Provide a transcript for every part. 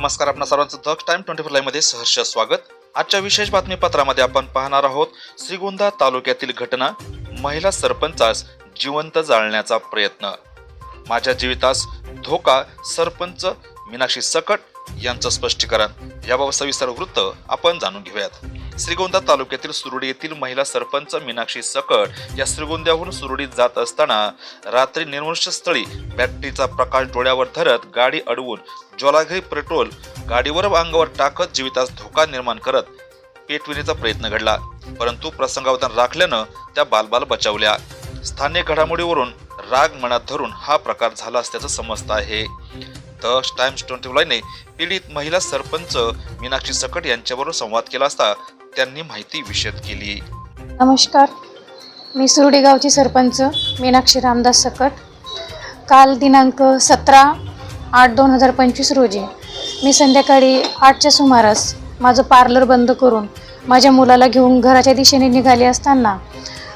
नमस्कार आपणा सर्वांचं दक्ष टाइम ट्वेंटी फोर लाईव्हमध्ये सहर्ष स्वागत. आजच्या विशेष बातमीपत्रामध्ये आपण पाहणार आहोत श्रीगोंदा तालुक्यातील घटना महिला सरपंचास जिवंत जाळण्याचा प्रयत्न. माझ्या जीवितास धोका सरपंच मीनाक्षी सकट यांचं स्पष्टीकरण. याबाबत सविस्तर वृत्त आपण जाणून घेऊयात. श्रीगोंदा तालुक्यातील सुरुडी येथील महिला सरपंच मीनाक्षी सकट या श्रीगोंद्याहून सुरुडीत जात असताना रात्री निर्वंशस्थळी बॅटरीचा प्रकाश डोळ्यावर धरत गाडी अडवून ज्वालाघरी पेट्रोल गाडीवर अंगावर टाकत जीवितास धोका निर्माण करत पेटविण्याचा प्रयत्न घडला. परंतु प्रसंगावधान राखल्यानं त्या बालबाल बचावल्या. स्थानिक घडामोडीवरून राग मनात धरून हा प्रकार झाला असल्याचं समजतं आहे. द टाइम्स ट्वेंटी ने पीडित महिला सरपंच मीनाक्षी सकट यांच्याबरोबर संवाद केला असता त्यांनी माहिती विशद केली. नमस्कार. मी सुरडी गावची सरपंच मीनाक्षी रामदास सकट. काल दिनांक सतरा आठ दोन हजार पंचवीस रोजी मी संध्याकाळी आठच्या सुमारास माझं पार्लर बंद करून माझ्या मुलाला घेऊन घराच्या दिशेने निघाले असताना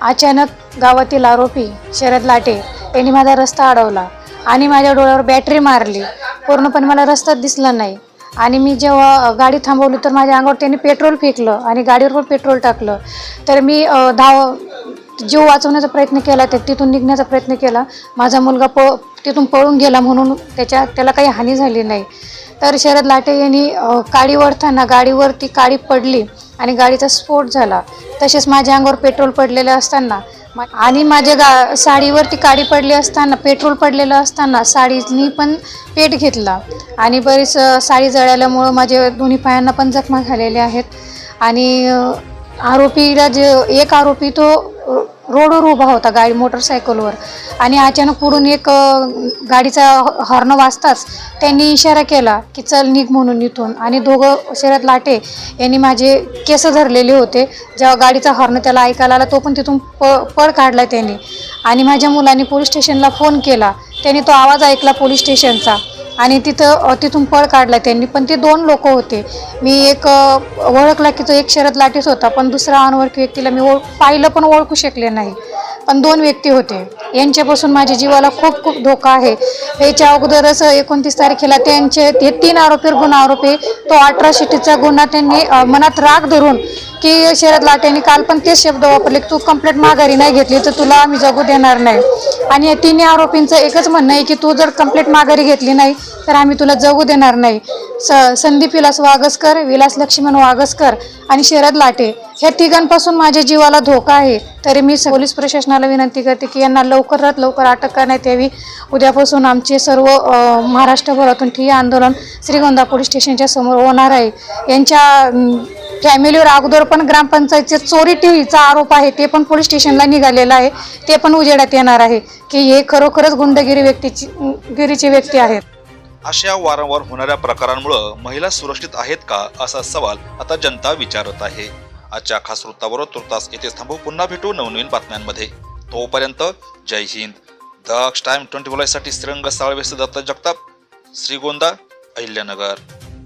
अचानक गावातील आरोपी शरद लाटे यांनी माझा रस्ता अडवला आणि माझ्या डोळ्यावर बॅटरी मारली. पूर्णपणे मला रस्ताच दिसला नाही. आणि मी जेव्हा गाडी थांबवली तर माझ्या अंगावर त्यांनी पेट्रोल फेकलं आणि गाडीवर पण पेट्रोल टाकलं. तर मी धाव जीव वाचवण्याचा प्रयत्न केला तर तिथून निघण्याचा प्रयत्न केला. माझा मुलगा प तिथून पळून गेला म्हणून त्याच्या त्याला काही हानी झाली नाही. तर शरद लाटे यांनी काडी ओढताना गाडीवरती काडी पडली आणि गाडीचा स्फोट झाला. तसेच माझ्या अंगावर पेट्रोल पडलेलं असताना आणि माझ्या गा साडीवरती काडी पडली असताना पेट्रोल पडलेलं असताना साडीनी पण पेट घेतला. आणि बरीच साडी जळाल्यामुळं माझे दोन्ही पायांना पण जखमा झालेल्या आहेत. आणि आरोपीला जे एक आरोपी तो रोडवर उभा होता गाडी मोटरसायकलवर. आणि अचानक पुढून एक गाडीचा हॉर्न वाजताच त्यांनी इशारा केला की चल निघ म्हणून इथून. आणि दोघं शरद लाटे यांनी माझे केस धरलेले होते. जेव्हा गाडीचा हॉर्न त्याला ऐकायला आला तो पण तिथून प पळ काढला त्यांनी. आणि माझ्या मुलांनी पोलीस स्टेशनला फोन केला. त्यांनी तो आवाज ऐकला पोलीस स्टेशनचा. आणि तिथं तिथून पळ काढला त्यांनी. पण ते दोन लोक होते. मी एक ओळखला की तो एक शरद लाटेच होता. पण दुसरा अनोळखी व्यक्तीला मी ओळ पाहिलं पण ओळखू शकले नाही. पण दोन व्यक्ती होते. यांच्यापासून माझ्या जीवाला खूप खूप धोका आहे. याच्या अगोदरच एकोणतीस तारखेला त्यांचे ते तीन आरोपी गुन्हा आरोपी तो अठरा शिटीचा गुन्हा त्यांनी मनात राग धरून की शरद लाटेने काल पण तेच शब्द वापरले की तू कंप्लेंट माघारी नाही घेतली तर तुला आम्ही जगू देणार नाही. आणि या तिन्ही आरोपींचं एकच म्हणणं आहे की तू जर कंप्लेंट माघारी घेतली नाही तर आम्ही तुला जगू देणार नाही. स संदीप विलास वागसकर विलास लक्ष्मण वागसकर आणि शरद लाटे ह्या तिघांपासून माझ्या जीवाला धोका आहे. तरी मी पोलीस प्रशासनाला विनंती करते की यांना लवकरात लवकर अटक करण्यात यावी. उद्यापासून आमचे सर्व महाराष्ट्रभरातून ठिय्या आंदोलन श्रीगोंदा पोलीस स्टेशनच्या समोर होणार आहे. यांच्या फॅमिलीवर अगोदर पण ग्रामपंचायतचे चोरी टीव्हीचा आरोप आहे ते पण पोलीस स्टेशनला निघालेलं आहे. ते पण उजेडात येणार आहे की हे खरोखरच गुंडगिरी व्यक्तीची गिरीची व्यक्ती आहेत. अशा वारंवार होणाऱ्या प्रकारांमुळे महिला सुरक्षित आहेत का असा सवाल आता जनता विचारत आहे. आजच्या खास वृत्तावर तुर्तास येथे थांबू. पुन्हा भेटू नवनवीन बातम्यांमध्ये. तोपर्यंत जय हिंद. दक्ष टाइम ट्वेंटी साठी श्रीरंग साळवेस दत्त जगताप श्रीगोंदा अहिल्यानगर.